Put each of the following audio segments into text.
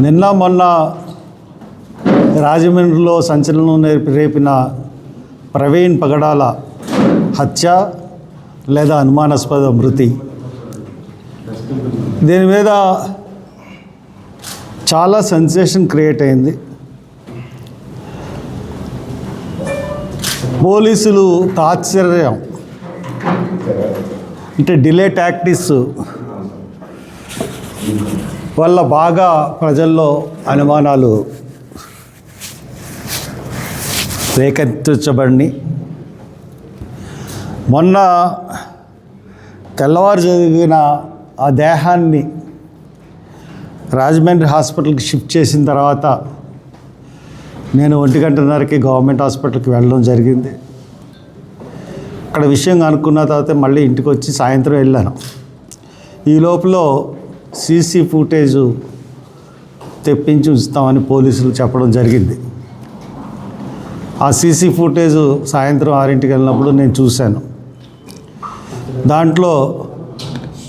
నిన్న మొన్న రాజమండ్రిలో సంచలనం నేర్పి రేపిన ప్రవీణ్ పగడాల హత్య లేదా అనుమానాస్పద మృతి. దీని మీద చాలా సెన్సేషన్ క్రియేట్ అయింది. పోలీసులు తాత్సర్యం. అంటే డిలే టాక్టిక్స్ వల్ల బాగా ప్రజల్లో అనుమానాలు రేకెత్తించబడి మొన్న తెల్లవారు జరిగిన ఆ దేహాన్ని రాజమండ్రి హాస్పిటల్కి షిఫ్ట్ చేసిన తర్వాత నేను ఒంటి గంటన్నరకి గవర్నమెంట్ హాస్పిటల్కి వెళ్ళడం జరిగింది. అక్కడ విషయం అనుకున్న తర్వాత మళ్ళీ ఇంటికి వచ్చి సాయంత్రం వెళ్ళాను. ఈ లోపల సీసీ ఫుటేజ్ తెప్పించి ఉంచుతామని పోలీసులు చెప్పడం జరిగింది. ఆ సీసీ ఫుటేజ్ సాయంత్రం ఆరింటికి వెళ్ళినప్పుడు నేను చూశాను. దాంట్లో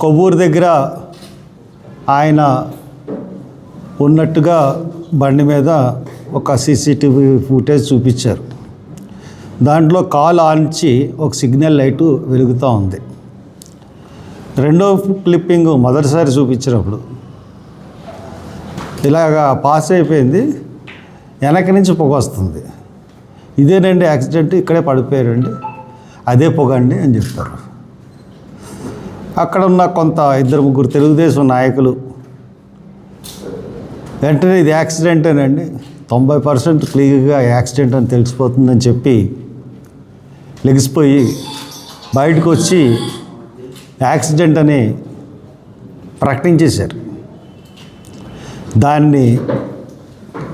కొవ్వూరు దగ్గర ఆయన ఉన్నట్టుగా బండి మీద ఒక సీసీటీవీ ఫుటేజ్ చూపించారు. దాంట్లో కాల్ ఆన్చి ఒక సిగ్నల్ లైటు వెలుగుతూ ఉంది. రెండో క్లిప్పింగ్ మొదటిసారి చూపించినప్పుడు. ఇలాగా పాస్ అయిపోయింది. వెనక నుంచి పొగ వస్తుంది. ఇదేనండి యాక్సిడెంట్ ఇక్కడే పడిపోయారండి. అదే పొగ అండి అని చెప్తారు. అక్కడ ఉన్న కొంత ఇద్దరు ముగ్గురు తెలుగుదేశం నాయకులు. వెంటనే ఇది యాక్సిడెంటేనండి తొంభై పర్సెంట్ క్లియర్గా యాక్సిడెంట్ అని తెలిసిపోతుందని చెప్పి లెగిసిపోయి బయటకు వచ్చి యాక్సిడెంట్ అని ప్రకటించేశారు దాన్ని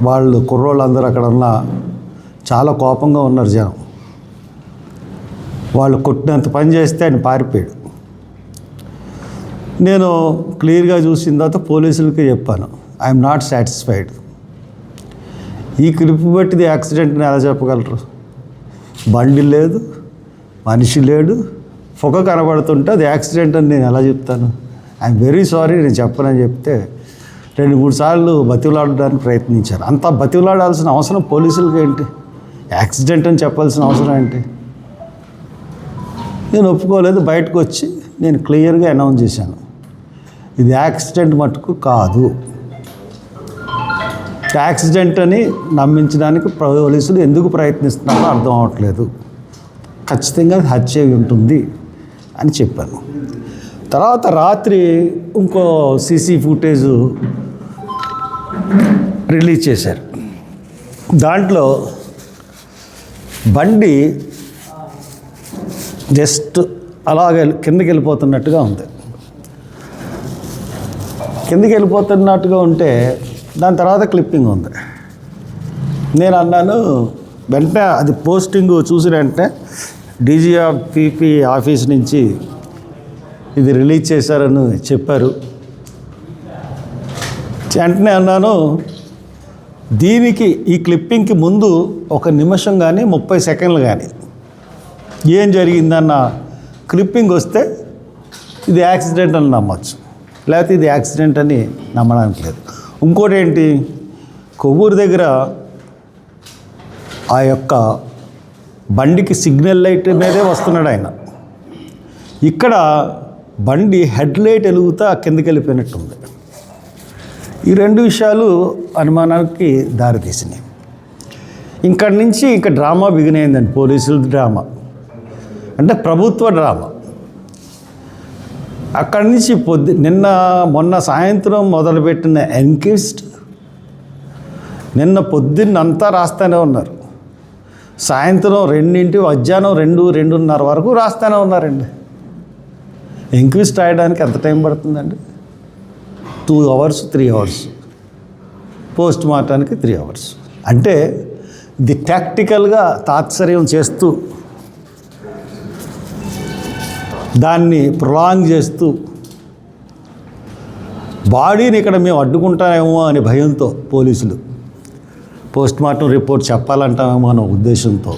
వాళ్ళు కుర్రోళ్ళందరూ అక్కడ ఉన్న చాలా కోపంగా ఉన్నారు జనం. వాళ్ళు కొట్టినంత పని చేస్తే ఆయన పారిపోయాడు. నేను క్లియర్గా చూసిన తర్వాత పోలీసులకి చెప్పాను ఐఎమ్ నాట్ సాటిస్ఫైడ్ ఈ క్లిప్ బట్టిది యాక్సిడెంట్ని ఎలా చెప్పగలరు? బండి లేదు మనిషి లేడు పొగ కనబడుతుంటే అది యాక్సిడెంట్ అని నేను ఎలా చెప్తాను? ఐఎమ్ వెరీ సారీ నేను చెప్పనని చెప్తే రెండు మూడు సార్లు బతిలాడడానికి ప్రయత్నించారు. అంత బతిలాడాల్సిన అవసరం పోలీసులకి ఏంటి? యాక్సిడెంట్ అని చెప్పాల్సిన అవసరం ఏంటి? నేను ఒప్పుకోలేదు బయటకు వచ్చి నేను క్లియర్గా అనౌన్స్ చేశాను. ఇది యాక్సిడెంట్ మటుకు కాదు. యాక్సిడెంట్ అని నమ్మించడానికి పోలీసులు ఎందుకు ప్రయత్నిస్తున్నారో అర్థం అవ్వట్లేదు ఖచ్చితంగా అది హత్య ఉంటుంది. అని చెప్పాను. తర్వాత రాత్రి ఇంకో సీసీ ఫుటేజ్ రిలీజ్ చేశారు. దాంట్లో బండి జస్ట్ అలాగే కిందకి వెళ్ళిపోతున్నట్టుగా ఉంది. కిందకి వెళ్ళిపోతున్నట్టుగా ఉంటే దాని తర్వాత క్లిప్పింగ్ ఉంది. నేను అన్నాను వెంటనే అది పోస్టింగ్ చూసిన వెంటనే డీజీఆర్ పీపీ ఆఫీస్ నుంచి ఇది రిలీజ్ చేశారని చెప్పారు. వెంటనే అన్నాను దీనికి ఈ క్లిప్పింగ్కి ముందు ఒక నిమిషం కానీ ముప్పై సెకండ్లు కానీ ఏం జరిగిందన్న క్లిప్పింగ్ వస్తే ఇది యాక్సిడెంట్ అని నమ్మచ్చు. లేకపోతే ఇది యాక్సిడెంట్ అని నమ్మడానికి లేదు. ఇంకోటి ఏంటి కొవ్వూరు దగ్గర ఆ యొక్క బండికి సిగ్నల్ లైట్ మీదే వస్తున్నాడు ఆయన. ఇక్కడ బండి హెడ్ లైట్ వెలుగుతా కిందకి వెళ్ళిపోయినట్టుంది. ఈ రెండు విషయాలు అనుమానానికి దారితీసినాయి ఇక్కడి నుంచి ఇంకా డ్రామా బిగిన్ అయిందండి పోలీసుల డ్రామా. అంటే ప్రభుత్వ డ్రామా. అక్కడి నుంచి పొద్దు నిన్న మొన్న సాయంత్రం మొదలుపెట్టిన ఎన్కిస్ట్ నిన్న పొద్దున్నంతా రాస్తూనే ఉన్నారు. సాయంత్రం రెండింటి మధ్యాహ్నం రెండు రెండున్నర వరకు రాస్తూనే ఉన్నారండి. ఎంక్విస్ట్ రాయడానికి ఎంత టైం పడుతుందండి? Two hours three hours. Post మార్టానికి three hours. అంటే ఇది టాక్టికల్గా తాత్సర్యం చేస్తూ దాన్ని ప్రొలాంగ్ చేస్తూ బాడీని ఇక్కడ మేము అడ్డుకుంటామేమో అనే భయంతో పోలీసులు పోస్ట్ మార్టం రిపోర్ట్ చెప్పాలంటామేమో అనే ఉద్దేశంతో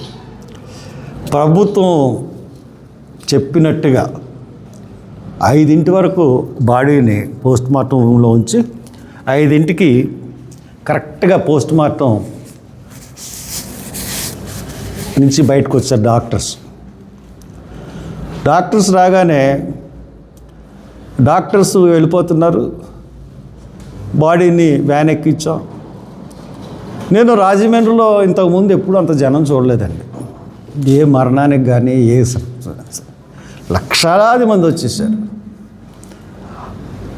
ప్రభుత్వం చెప్పినట్టుగా ఐదింటి వరకు బాడీని పోస్ట్ మార్టం రూమ్లో ఉంచి ఐదింటికి కరెక్ట్గా పోస్ట్ మార్టం నుంచి బయటకు వచ్చారు డాక్టర్స్. డాక్టర్స్ రాగానే డాక్టర్స్ వెళ్ళిపోతున్నారు బాడీని వ్యాన్ ఎక్కించాం. నేను రాజమండ్రిలో ఇంతకుముందు ఎప్పుడు అంత జనం చూడలేదండి. ఏ మరణానికి కానీ ఏ లక్షలాది మంది వచ్చేసారు.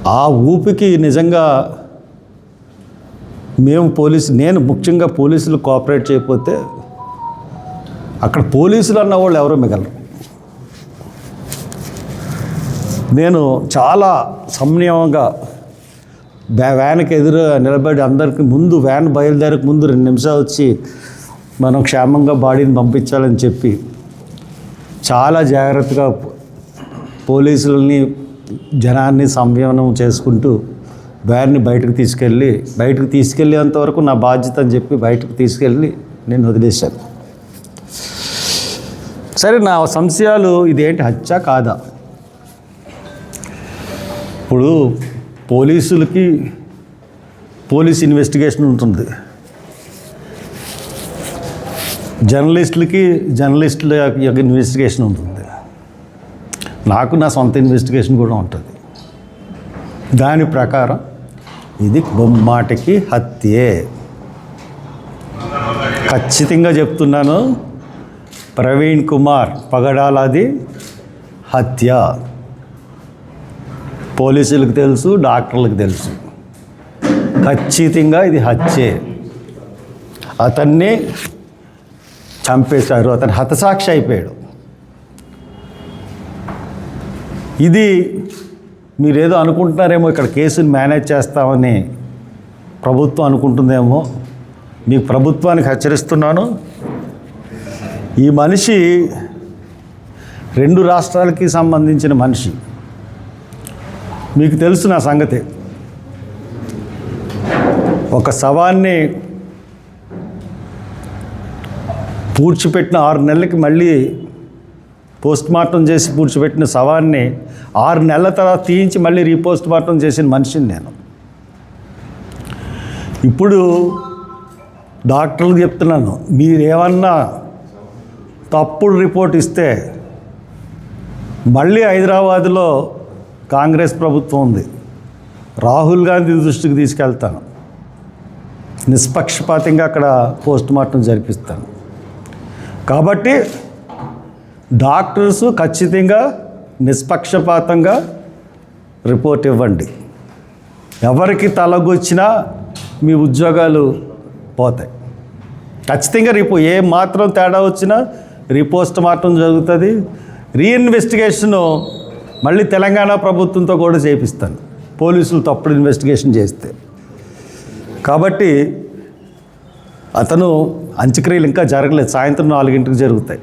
ఆ ఊపికి నిజంగా మేము పోలీసు నేను ముఖ్యంగా పోలీసులు కోఆపరేట్ చేయకపోతే అక్కడ పోలీసులు అన్న వాళ్ళు ఎవరో మిగలరు. నేను చాలా సంయమంగా వ్యాన్కి ఎదురు నిలబడి అందరికి ముందు వ్యాన్ బయలుదేరక ముందు రెండు నిమిషాలు వచ్చి మనం క్షేమంగా బాడీని పంపించాలని చెప్పి చాలా జాగ్రత్తగా పోలీసులని జనాన్ని సంయమనం చేసుకుంటూ వ్యాన్ని బయటకు తీసుకెళ్ళి బయటకు తీసుకెళ్ళేంత వరకు నా బాధ్యత అని చెప్పి బయటకు తీసుకెళ్ళి నేను వదిలేశాను. సరే నా సంశయాలు ఇదేంటి? హత్య కాదా? ఇప్పుడు పోలీసులకి పోలీస్ ఇన్వెస్టిగేషన్ ఉంటుంది. జర్నలిస్టులకి జర్నలిస్టుల యొక్క ఇన్వెస్టిగేషన్ ఉంటుంది. నాకు నా సొంత ఇన్వెస్టిగేషన్ కూడా ఉంటుంది. దాని ప్రకారం ఇది బొమ్మాటికి హత్యే. ఖచ్చితంగా చెప్తున్నాను. ప్రవీణ్ కుమార్ పగడాలది హత్య. పోలీసులకు తెలుసు డాక్టర్లకు తెలుసు. ఖచ్చితంగా ఇది హత్యే. అతన్ని చంపేశారు అతను హతసాక్షి అయిపోయాడు. ఇది మీరేదో అనుకుంటున్నారేమో ఇక్కడ కేసుని మేనేజ్ చేస్తామని ప్రభుత్వం అనుకుంటుందేమో. మీకు ప్రభుత్వానికి హెచ్చరిస్తున్నాను. ఈ మనిషి రెండు రాష్ట్రాలకి సంబంధించిన మనిషి. మీకు తెలుసు నా సంగతి. ఒక శవాన్ని పూడ్చిపెట్టిన ఆరు నెలలకి మళ్ళీ పోస్ట్ మార్టం చేసి పూడ్చిపెట్టిన శవాన్ని ఆరు నెలల తర్వాత తీయించి మళ్ళీ రీపోస్ట్ మార్టం చేసిన మనిషిని నేను. ఇప్పుడు డాక్టర్లకు చెప్తున్నాను మీరేమన్నా తప్పుడు రిపోర్ట్ ఇస్తే మళ్ళీ హైదరాబాద్లో కాంగ్రెస్ ప్రభుత్వం ఉంది. రాహుల్ గాంధీ దృష్టికి తీసుకెళ్తాను. నిష్పక్షపాతంగా అక్కడ పోస్ట్ మార్టం జరిపిస్తాను. కాబట్టి డాక్టర్స్ ఖచ్చితంగా నిష్పక్షపాతంగా రిపోర్ట్ ఇవ్వండి. ఎవరికి తలగొచ్చినా మీ ఉద్యోగాలు పోతాయి. ఖచ్చితంగా రిపో ఏ మాత్రం తేడా వచ్చినా రిపోస్ట్ మార్టం జరుగుతుంది. రీఇన్వెస్టిగేషను మళ్ళీ తెలంగాణ ప్రభుత్వంతో కూడా చేపిస్తాను. పోలీసులు తప్పుడు ఇన్వెస్టిగేషన్ చేస్తే. కాబట్టి అతను అంత్యక్రియలు ఇంకా జరగలేదు. సాయంత్రం నాలుగింటికి జరుగుతాయి.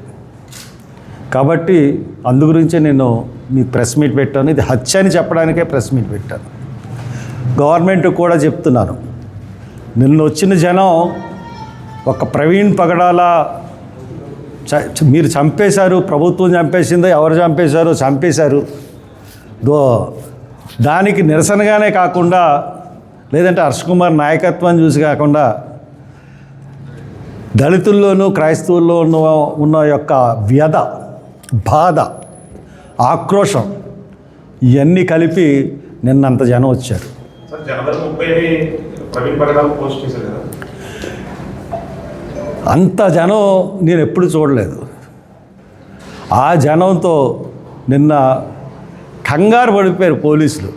కాబట్టి అందు గురించే నేను మీ ప్రెస్ మీట్ పెట్టాను. ఇది హత్య అని చెప్పడానికే ప్రెస్ మీట్ పెట్టాను. గవర్నమెంట్ కూడా చెప్తున్నాను. నిన్న వచ్చిన జనం ఒక ప్రవీణ్ పగడాల చ- మీరు చంపేశారు ప్రభుత్వం చంపేసిందో ఎవరు చంపేశారో చంపేశారు. దో దానికి నిరసనగానే కాకుండా లేదంటే హర్ష్ కుమార్ నాయకత్వాన్ని చూసి కాకుండా దళితుల్లోనూ క్రైస్తవుల్లోనూ ఉన్న యొక్క వ్యధ బాధ ఆక్రోషం ఇవన్నీ కలిపి నిన్నంత జనం వచ్చారు. అంత జనం నేను ఎప్పుడు చూడలేదు. ఆ జనంతో నిన్న కంగారు పడిపోయారు పోలీసులు.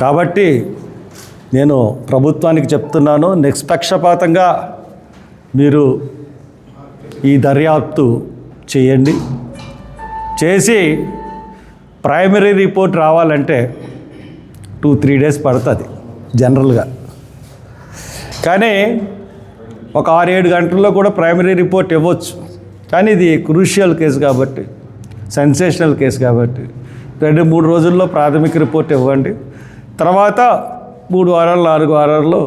కాబట్టి నేను ప్రభుత్వానికి చెప్తున్నాను నిష్పక్షపాతంగా మీరు ఈ దర్యాప్తు చేయండి. చేసి ప్రైమరీ రిపోర్ట్ రావాలంటే టూ త్రీ డేస్ పడుతుంది జనరల్గా. కానీ ఒక ఆరు ఏడు గంటల్లో కూడా ప్రైమరీ రిపోర్ట్ ఇవ్వచ్చు. కానీ ఇది క్రూషియల్ కేసు కాబట్టి సెన్సేషనల్ కేసు కాబట్టి. రెండు మూడు రోజుల్లో ప్రాథమిక రిపోర్ట్ ఇవ్వండి. తర్వాత మూడు వారాలు నాలుగు వారాల్లో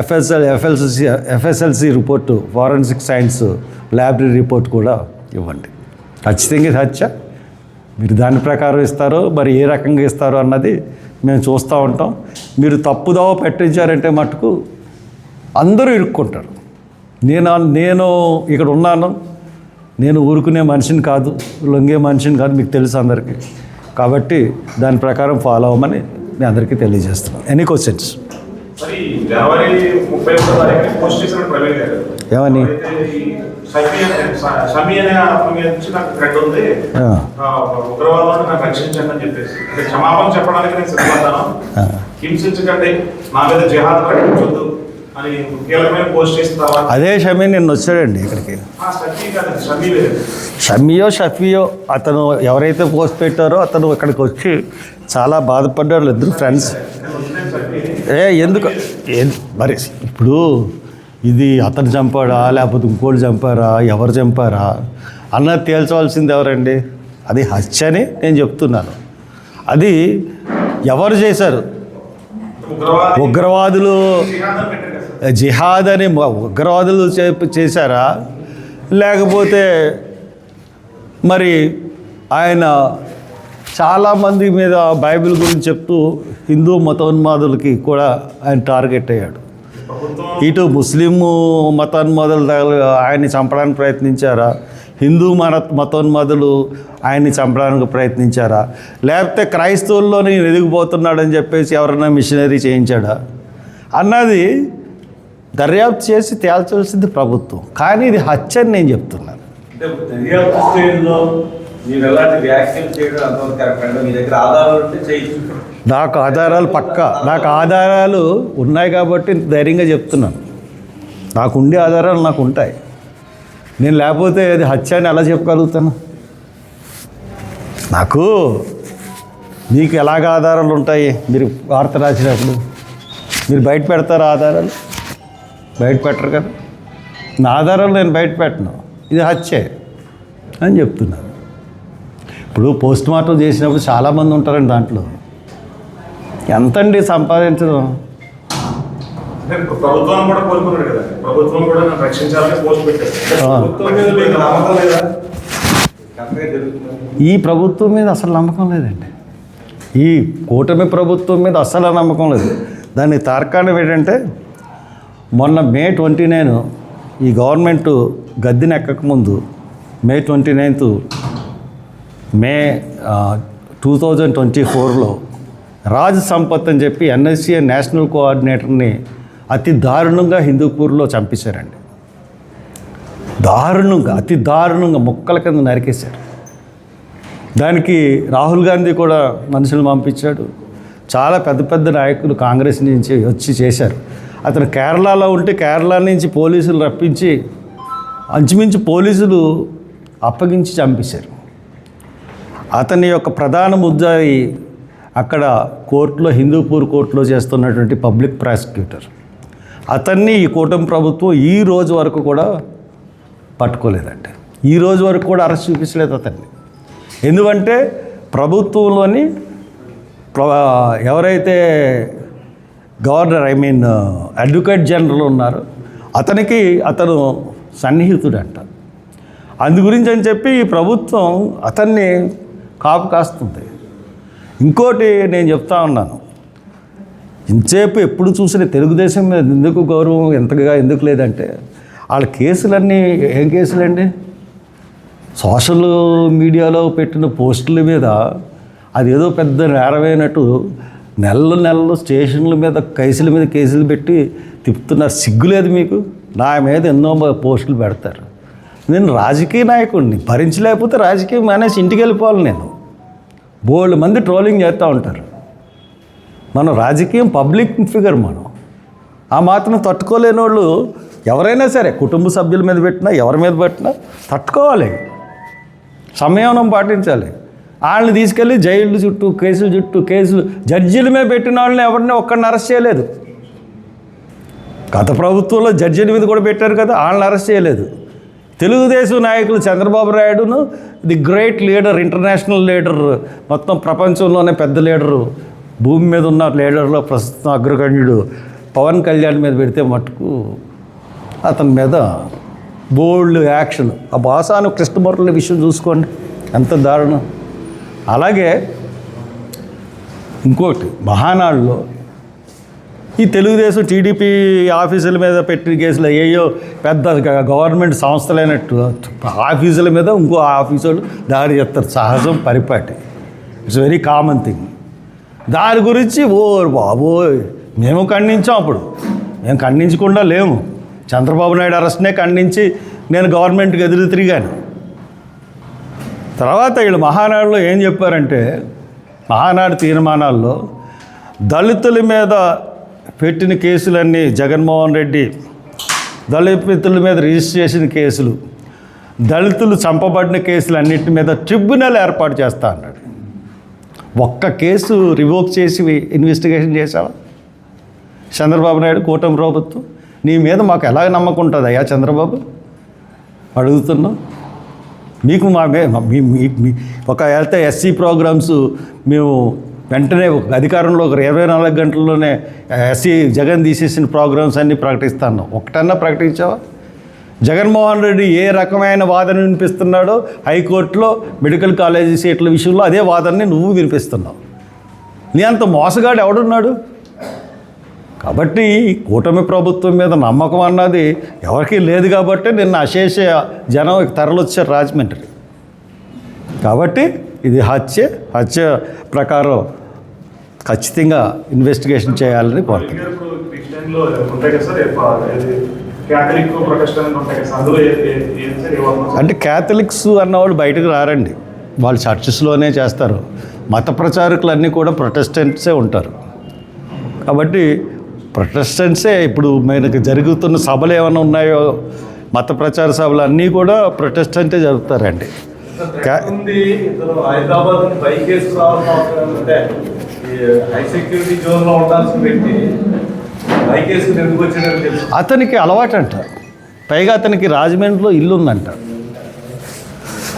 FSL FLC FSLC report forensic science laboratory report కూడా ఇవ్వండి. ఖచ్చితంగా ఇది హత్య. మీరు దాని ప్రకారం ఇస్తారో మరి ఏ రకంగా ఇస్తారో అన్నది మేము చూస్తూ ఉంటాం. మీరు తప్పుదావ పెట్టించారంటే మటుకు అందరూ ఇరుక్కుంటారు. నేను నేను ఇక్కడ ఉన్నాను. నేను ఊరుకునే మనిషిని కాదు లొంగే మనిషిని కాదు మీకు తెలుసు అందరికీ. కాబట్టి దాని ప్రకారం ఫాలో అవ్వమని నేను అందరికీ తెలియజేస్తున్నాను. ఎనీ క్వశ్చన్స్ ఏమని? క్షమాపణ చెప్పడానికి నేను సిద్ధపడ్డాను. హింసించకండి. నా మీద జిహాద్ ప్రకటించొద్దు. అదే షమీ నిన్న వచ్చాడండి ఇక్కడికి. షమియో షఫియో అతను ఎవరైతే పోస్ట్ పెట్టారో అతను ఇక్కడికి వచ్చి చాలా బాధపడ్డారు ఇద్దరు ఫ్రెండ్స్. ఏ ఎందుకు? మరి ఇప్పుడు ఇది అతను చంపాడా లేకపోతే ఇంకోళ్ళు చంపారా ఎవరు చంపారా అన్నది తేల్చవలసింది ఎవరండి? అది హత్య అని నేను చెప్తున్నాను. అది ఎవరు చేశారు? ఉగ్రవాదులు జిహాద్ అని ఉగ్రవాదులు చే- చేశారా? లేకపోతే మరి ఆయన చాలామంది మీద బైబిల్ గురించి చెప్తూ హిందూ మతోన్మాదులకి కూడా ఆయన టార్గెట్ అయ్యాడు. ఇటు ముస్లిం మతోన్మాదులు ఆయన్ని చంపడానికి ప్రయత్నించారా? హిందూ మన మతోన్మాదులు ఆయన్ని చంపడానికి ప్రయత్నించారా? లేకపోతే క్రైస్తవుల్లోని ఎదిగిపోతున్నాడని చెప్పేసి ఎవరైనా మిషనరీ చేయించాడా? అన్నది దర్యాప్తు చేసి తేల్చాల్సింది ప్రభుత్వం. కానీ ఇది హత్య అని నేను చెప్తున్నాను. నాకు ఆధారాలు పక్క. నాకు ఆధారాలు ఉన్నాయి కాబట్టి ధైర్యంగా చెప్తున్నాను. నాకు ఉండే ఆధారాలు నాకు ఉంటాయి. నేను లేకపోతే అది హత్య అని ఎలా చెప్పగలుగుతాను? నాకు మీకు ఎలాగ ఆధారాలు ఉంటాయి? మీరు వార్త రాసినప్పుడు మీరు బయట పెడతారా ఆధారాలు? బయట పెట్టరు కదా. నా ఆధారాలు నేను బయట పెట్టను. ఇది హత్యే అని చెప్తున్నాను ఇప్పుడు పోస్ట్ మార్టం చేసినప్పుడు చాలామంది ఉంటారండి దాంట్లో. ఎంతండి సంపాదించడం? ప్రభుత్వాన్ని కూడా కోరుకున్నాడు కదా. ప్రభుత్వం కూడా నన్ను రక్షించాలని పోస్ట్ పెట్టారు. ఆ. ప్రభుత్వం మీద మీకు నమ్మకం లేదా? ఈ ప్రభుత్వం మీద అసలు నమ్మకం లేదండి. ఈ కూటమి ప్రభుత్వం మీద అసలు నమ్మకం లేదు. దానికి తార్కాణం ఏంటంటే మొన్న మే ట్వంటీ నైన్ ఈ గవర్నమెంట్ గద్దెని ఎక్కకముందు May twenty ninth May two thousand twenty ఫోర్లో రాజ్ సంపత్ అని చెప్పి ఎన్ఎస్సీ నేషనల్ కోఆర్డినేటర్ని అతి దారుణంగా హిందూపూర్లో చంపేశారండి. దారుణంగా అతి దారుణంగా మొక్కల కింద నరికేశారు. దానికి రాహుల్ గాంధీ కూడా మనుషులు పంపించాడు. చాలా పెద్ద పెద్ద నాయకులు కాంగ్రెస్ నుంచి వచ్చి చేశారు. అతను కేరళలో ఉంటే కేరళ నుంచి పోలీసులు రప్పించి అంచుమించు పోలీసులు అప్పగించి చంపేశారు. అతని యొక్క ప్రధాన ముద్దాయి అక్కడ కోర్టులో హిందూపూర్ కోర్టులో చేస్తున్నటువంటి పబ్లిక్ ప్రాసిక్యూటర్. అతన్ని ఈ కూటమి ప్రభుత్వం ఈ రోజు వరకు కూడా పట్టుకోలేదండి ఈ రోజు వరకు కూడా అరెస్ట్ చూపించలేదు అతన్ని. ఎందుకంటే ప్రభుత్వంలోని ప్ర- ఎవరైతే governor I mean advocate general ఉన్నారో అతనికి అతను సన్నిహితుడంట. అందు గురించి అని చెప్పి ఈ ప్రభుత్వం అతన్ని కాపు కాస్తుంది. ఇంకోటి నేను చెప్తా ఉన్నాను. ఇంతసేపు ఎప్పుడు చూసిన తెలుగుదేశం మీద ఎందుకు గౌరవం ఎంతగా ఎందుకు లేదంటే వాళ్ళ కేసులన్నీ ఏం కేసులండి? సోషల్ మీడియాలో పెట్టిన పోస్టుల మీద అదేదో పెద్ద నేరమైనట్టు నెలలు నెలలు స్టేషన్ల మీద కేసుల మీద కేసులు పెట్టి తిప్పుతున్నారు సిగ్గులేదు మీకు? నా మీద ఎన్నో పోస్టులు పెడతారు. నేను రాజకీయ నాయకుడిని భరించలేకపోతే రాజకీయం మానేసి ఇంటికి వెళ్ళిపోవాలి నేను. బోల్డ్ మంది ట్రోలింగ్ చేస్తూ ఉంటారు. మనం రాజకీయం పబ్లిక్ ఫిగర్ మనం. ఆ మాత్రం తట్టుకోలేని వాళ్ళు ఎవరైనా సరే కుటుంబ సభ్యుల మీద పెట్టినా ఎవరి మీద పెట్టినా తట్టుకోవాలి. సంయమనం పాటించాలి. వాళ్ళని తీసుకెళ్ళి జైళ్ళు చుట్టూ కేసులు చుట్టూ కేసులు జడ్జీల మీద పెట్టిన వాళ్ళని ఎవరిని ఒక్కడిని అరెస్ట్ చేయలేదు. గత ప్రభుత్వంలో జడ్జీల మీద కూడా పెట్టారు కదా వాళ్ళని అరెస్ట్ చేయలేదు. తెలుగుదేశం నాయకులు Chandrababu నాయుడును the great leader international leader మొత్తం ప్రపంచంలోనే పెద్ద లీడరు భూమి మీద ఉన్న లీడర్లో ప్రస్తుతం అగ్రగణ్యుడు పవన్ కళ్యాణ్ మీద పెడితే మటుకు అతని మీద బోల్డ్ యాక్షన్. ఆ బాసాను కృష్ణమురళి విషయం చూసుకోండి. ఎంత దారుణం. అలాగే ఇంకోటి మహానాడులో ఈ తెలుగుదేశం టీడీపీ ఆఫీసుల మీద పెట్టిన కేసులు అయ్యో పెద్ద గ- గవర్నమెంట్ సంస్థలైనట్టు ఆఫీసుల మీద ఇంకో ఆఫీసులు దాడి చేస్తారు. సహజం పరిపాటి. ఇట్స్ వెరీ కామన్ థింగ్ దాని గురించి ఓ బాబోయ్ మేము ఖండించాం అప్పుడు. మేము ఖండించకుండా లేము. చంద్రబాబు నాయుడు అరెస్ట్నే ఖండించి నేను గవర్నమెంట్కి ఎదురు తిరిగాను. తర్వాత వీళ్ళు మహానాడులో ఏం చెప్పారంటే మహానాడు తీర్మానాల్లో దళితుల మీద పెట్టిన కేసులన్నీ జగన్మోహన్ రెడ్డి దళితుల మీద రిజిస్టర్ చేసిన కేసులు దళితులు చంపబడిన కేసులు అన్నింటి మీద ట్రిబ్యునల్ ఏర్పాటు చేస్తా అన్నాడు. ఒక్క కేసు రివోక్ చేసి ఇన్వెస్టిగేషన్ చేశావా? చంద్రబాబు నాయుడు కూటమి ప్రభుత్వం? నీ మీద మాకు ఎలా నమ్మకం ఉంటుంది అయ్యా చంద్రబాబు? అడుగుతున్నాం మీకు మా మే- మీ మీ- మీ- ఒక వెళ్తే ఎస్సీ ప్రోగ్రామ్స్ మేము వెంటనే ఒక అధికారంలో ఒక ఇరవై నాలుగు గంటల్లోనే ఎస్సీ జగన్ తీసేసిన ప్రోగ్రామ్స్ అన్నీ ప్రకటిస్తాను. ఒకటన్నా ప్రకటించావా? జగన్మోహన్ రెడ్డి ఏ రకమైన వాదన వినిపిస్తున్నాడో హైకోర్టులో మెడికల్ కాలేజీ సీట్ల విషయంలో అదే వాదనని నువ్వు వినిపిస్తున్నావు. నీ అంత మోసగాడు ఎవడున్నాడు? కాబట్టి కూటమి ప్రభుత్వం మీద నమ్మకం అన్నది ఎవరికీ లేదు కాబట్టి నిన్న అశేష జనం తరలొచ్చారు రాజమండ్రి. కాబట్టి ఇది హత్య హత్య ప్రకారం ఖచ్చితంగా ఇన్వెస్టిగేషన్ చేయాలని కోరుతున్నాను అంటే క్యాథలిక్స్ అన్నవాళ్ళు బయటకు రారండి. వాళ్ళు చర్చెస్లోనే చేస్తారు. మత ప్రచారకులన్నీ కూడా ప్రొటెస్టెంట్సే ఉంటారు. కాబట్టి ప్రొటెస్టెంట్సే ఇప్పుడు మనకి జరుగుతున్న సభలు ఏమైనా ఉన్నాయో మత ప్రచార సభలు అన్నీ కూడా ప్రొటెస్టెంటే జరుగుతారండి హైదరాబాద్ అతనికి అలవాటంట. పైగా అతనికి రాజమండ్రిలో ఇల్లు ఉందంట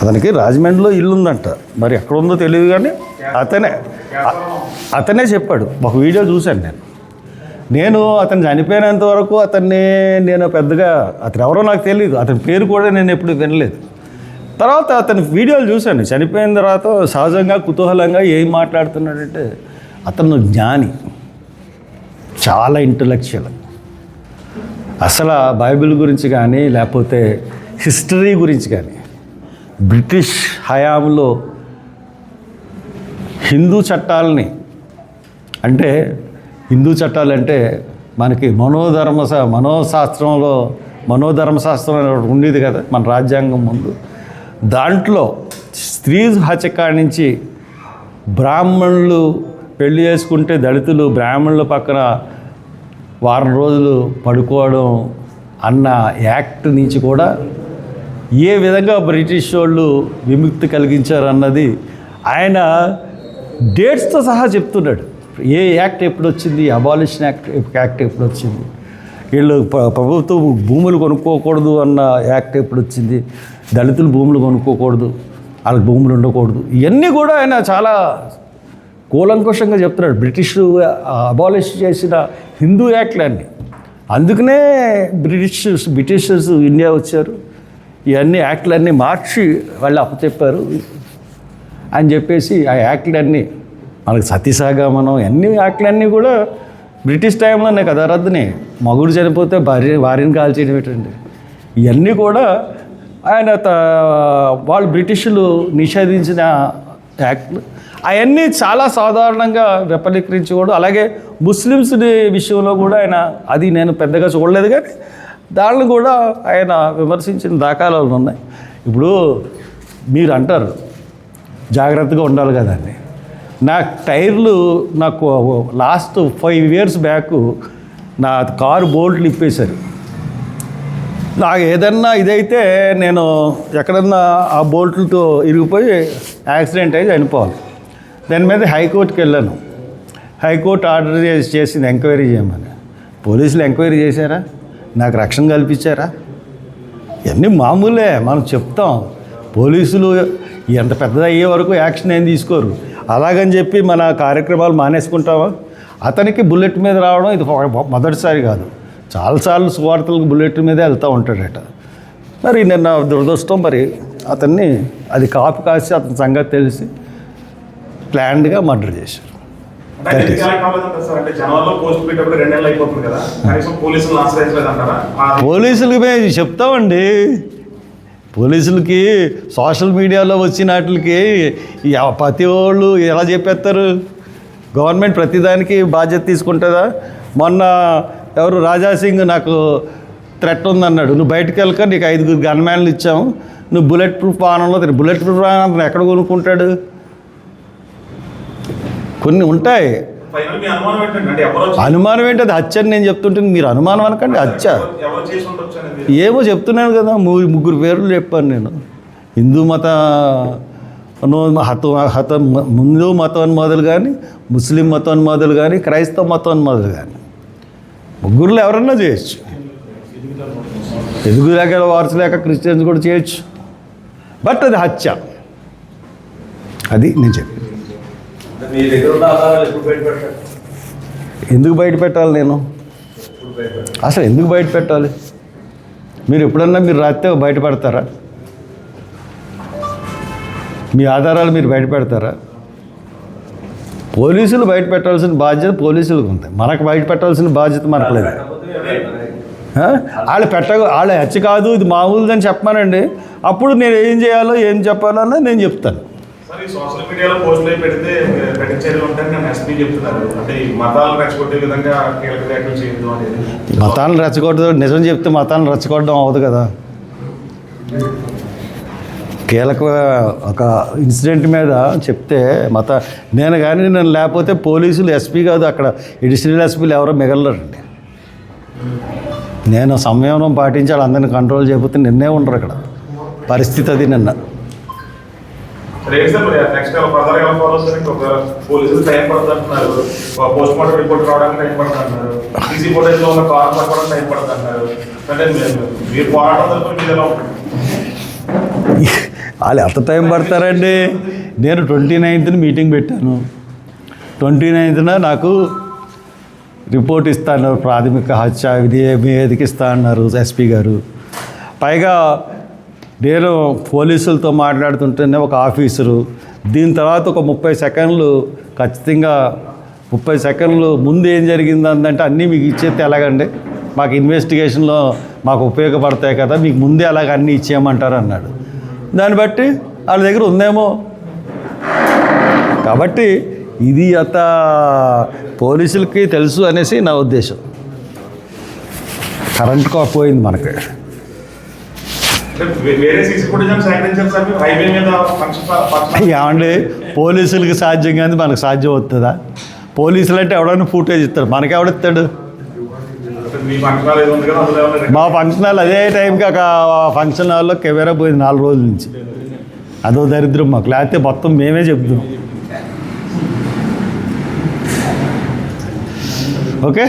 అతనికి రాజమండ్రిలో ఇల్లు ఉందంట మరి ఎక్కడ ఉందో తెలియదు కానీ అతనే అతనే చెప్పాడు. ఒక వీడియో చూశాను నేను. నేను అతను చనిపోయినంత వరకు అతన్ని నేను పెద్దగా అతను ఎవరో నాకు తెలియదు అతని పేరు కూడా నేను ఎప్పుడు వినలేదు. తర్వాత అతని వీడియోలు చూశాను. చనిపోయిన తర్వాత సహజంగా కుతూహలంగా ఏం మాట్లాడుతున్నాడంటే అతను జ్ఞాని. చాలా ఇంటలెక్చువల్ అసలు బైబిల్ గురించి కానీ లేకపోతే హిస్టరీ గురించి కానీ బ్రిటిష్ హయాంలో హిందూ చట్టాలని అంటే హిందూ చట్టాలు అంటే మనకి మనోధర్మ శా- మనోశాస్త్రంలో మనోధర్మశాస్త్రం అనే ఒకటి ఉండేది కదా మన రాజ్యాంగం ముందు. దాంట్లో స్త్రీ హత్య కాడి నుంచి బ్రాహ్మణులు పెళ్ళి చేసుకుంటే దళితులు బ్రాహ్మణుల పక్కన వారం రోజులు పడుకోవడం అన్న యాక్ట్ నుంచి కూడా ఏ విధంగా బ్రిటిష్ వాళ్ళు విముక్తి కలిగించారన్నది ఆయన డేట్స్తో సహా చెప్తున్నాడు. ఏ యాక్ట్ ఎప్పుడు వచ్చింది అబాలిషన్ యాక్ట్ యాక్ట్ ఎప్పుడు వచ్చింది వీళ్ళు ప్రభుత్వం భూములు కొనుక్కోకూడదు అన్న యాక్ట్ ఎప్పుడు వచ్చింది దళితులు భూములు కొనుక్కోకూడదు వాళ్ళకి భూములు ఉండకూడదు. ఇవన్నీ కూడా ఆయన చాలా కూలంకుషంగా చెప్తున్నాడు. బ్రిటిష్ అబాలిష్ చేసిన హిందూ యాక్ట్లన్నీ. అందుకనే బ్రిటిష్ బ్రిటిషర్స్ ఇండియా వచ్చారు. ఇవన్నీ యాక్ట్లన్నీ మార్చి వాళ్ళు అప్పచెప్పారు. అని చెప్పేసి ఆ యాక్ట్లన్నీ మనకి సతీసాగమనం అన్ని యాక్ట్లన్నీ కూడా బ్రిటిష్ టైంలోనే కదా రద్దుని. మగుడు చనిపోతే భార్య భార్యను కాల్చేయడం ఏంటండి ఇవన్నీ కూడా ఆయన త- వాళ్ళు బ్రిటిషులు నిషేధించిన యాక్ట్లు. అవన్నీ చాలా సాధారణంగా విపరీకరించకూడదు అలాగే ముస్లిమ్స్ విషయంలో కూడా ఆయన అది నేను పెద్దగా చూడలేదు కానీ దాన్ని కూడా ఆయన విమర్శించిన దాఖలాలు ఉన్నాయి. ఇప్పుడు మీరు అంటారు జాగ్రత్తగా ఉండాలి కదండి నా టైర్లు నాకు లాస్ట్ ఫైవ్ ఇయర్స్ బ్యాక్ నా కారు బోల్ట్లు ఇప్పేశారు. నాకు ఏదన్నా ఇదైతే నేను ఎక్కడన్నా ఆ బోల్ట్లతో ఇరిగిపోయి యాక్సిడెంట్ అయి చనిపోవాలి. దాని మీద హైకోర్టుకి వెళ్ళాను. హైకోర్టు ఆర్డర్ చేసి చేసింది ఎంక్వైరీ చేయమని. పోలీసులు ఎంక్వైరీ చేశారా? నాకు రక్షణ కల్పించారా? ఇవన్నీ మామూలే మనం చెప్తాం. పోలీసులు ఎంత పెద్దది అయ్యే వరకు యాక్షన్ ఏం తీసుకోరు. అలాగని చెప్పి మన కార్యక్రమాలు మానేసుకుంటామా అతనికి బుల్లెట్ మీద రావడం ఇది మొదటిసారి కాదు. చాలాసార్లు సువార్తలకు బుల్లెట్ మీదే వెళ్తూ ఉంటాడట. మరి నిన్న దురదృష్టం మరి అతన్ని అది కాపు కాసి అతని సంగతి తెలిసి ప్లాన్డ్గా మర్డర్ చేశారు. పోలీసులకి మేము చెప్తామండి. పోలీసులకి సోషల్ మీడియాలో వచ్చిన వాటికి ప్రతి వాళ్ళు ఎలా చెప్పేస్తారు? గవర్నమెంట్ ప్రతిదానికి బాధ్యత తీసుకుంటుందా? మొన్న ఎవరు? రాజా సింగ్ నాకు థ్రెట్ ఉందన్నాడు. నువ్వు బయటకు వెళ్ళక నీకు ఐదుగురు గన్మ్యాన్లు ఇచ్చాము. నువ్వు బుల్లెట్ ప్రూఫ్ వాహనంలో బుల్లెట్ ప్రూఫ్ వాహనం ఎక్కడ కొనుక్కుంటాడు? కొన్ని ఉంటాయి. అనుమానం ఏంటి? అది హత్య అని నేను చెప్తుంటే మీరు అనుమానం అనకండి హత్య. ఏమో చెప్తున్నాను కదా ముగ్గురు పేర్లు చెప్పాను నేను. హిందూ మత హత హత హిందూ మతోన్మాదులు కానీ ముస్లిం మతోన్మాదులు కానీ క్రైస్తవ మతోన్మాదులు కానీ ముగ్గురులో ఎవరన్నా చేయొచ్చు. ఎదుగులేక వారసులేక క్రిస్టియన్స్ కూడా చేయొచ్చు. బట్ అది హత్య. అది నేను చెప్పి అంటే మీ దగ్గర ఉన్న ఆధారాలు ఎప్పుడు బయట పెట్టారు ఎందుకు బయట పెట్టాలి నేను? అసలు ఎందుకు బయట పెట్టాలి? మీరు ఎప్పుడన్నా మీరు రాస్తే బయట పెడతారా? మీ ఆధారాలు మీరు బయట పెడతారా? పోలీసులు బయట పెట్టాల్సిన బాధ్యత పోలీసులకు ఉంది. మనకు బయట పెట్టాల్సిన బాధ్యత మనకు లేదు? వాళ్ళు పెట్ట వాళ్ళు హెచ్చ కాదు ఇది మామూలుదని చెప్పమానండి. అప్పుడు నేను ఏం చేయాలో ఏం చెప్పాలో అన్నది నేను చెప్తాను. మరి సోషల్ మీడియాలో పోస్టులు అయి పెడితే పెట్టించేది ఉంటాయని నేను ఎస్పీ చెప్తున్నారు. అంటే ఈ మతాలను రెచ్చగొట్టే విధంగా కీలక వ్యాఖ్యలు చేయదు అనేది మతాలను రెచ్చగొట్టడం నిజం చెప్తే మతాలను రెచ్చగొట్టడం అవ్వదు కదా. కీలక ఒక ఇన్సిడెంట్ మీద చెప్తే మత నేను కానీ నేను లేకపోతే పోలీసులు ఎస్పీ కాదు అక్కడ. ఎడిషనల్ ఎస్పీలు ఎవరో మిగలరండి. నేను సంయమనం పాటించి వాళ్ళందరినీ కంట్రోల్ చేయకపోతే నిన్నే ఉండరు అక్కడ. పరిస్థితి అది నిన్న. నెక్స్ట్ ఫర్దర్ ఎలా ఫాలో పోలీసులు టైం పోస్ట్ మార్టం రిపోర్ట్ రావడానికి టైం సీసీ లో ఉన్న కార్ పట్టుకోవడం టైం అంటే మీరు- పోరాటం తరపున మీరు ఎలా వాళ్ళు ఎంత టైం పడతారండి? నేను ట్వంటీ నైన్త్ని మీటింగ్ పెట్టాను. ట్వంటీ నైన్త్న నాకు రిపోర్ట్ ఇస్తా అన్నారు. ప్రాథమిక హత్య నివేదిక ఇస్తా అన్నారు ఎస్పీ గారు. పైగా నేను పోలీసులతో మాట్లాడుతుంటేనే ఒక ఆఫీసరు. దీని తర్వాత ఒక ముప్పై సెకండ్లు ఖచ్చితంగా ముప్పై సెకండ్లు ముందు ఏం జరిగింది అందంటే అన్నీ మీకు ఇచ్చేస్తే ఎలాగండి? మాకు ఇన్వెస్టిగేషన్లో మాకు ఉపయోగపడతాయి కదా మీకు ముందే అలాగ అన్నీ ఇచ్చేయమంటారు అన్నాడు. దాన్ని బట్టి వాళ్ళ దగ్గర ఉందేమో? కాబట్టి ఇది అత పోలీసులకి తెలుసు అనేసి నా ఉద్దేశం. కరెంట్ కా పోయింది మనకి. ఏమండి? పోలీసులకి సాధ్యం కానీ మనకు సాధ్యం అవుతుందా? పోలీసులు అంటే ఎవడైనా ఫుటేజ్ ఇస్తాడు మనకి ఎవడిస్తాడు మీ ఫంక్షన్ హాల్ అదే టైంకి ఒక ఫంక్షన్ హాల్లో కెమెరా పోయింది నాలుగు రోజుల నుంచి. అదో దరిద్రం మాకు. లేకపోతే మొత్తం మేమే చెప్తున్నాం. ఓకే.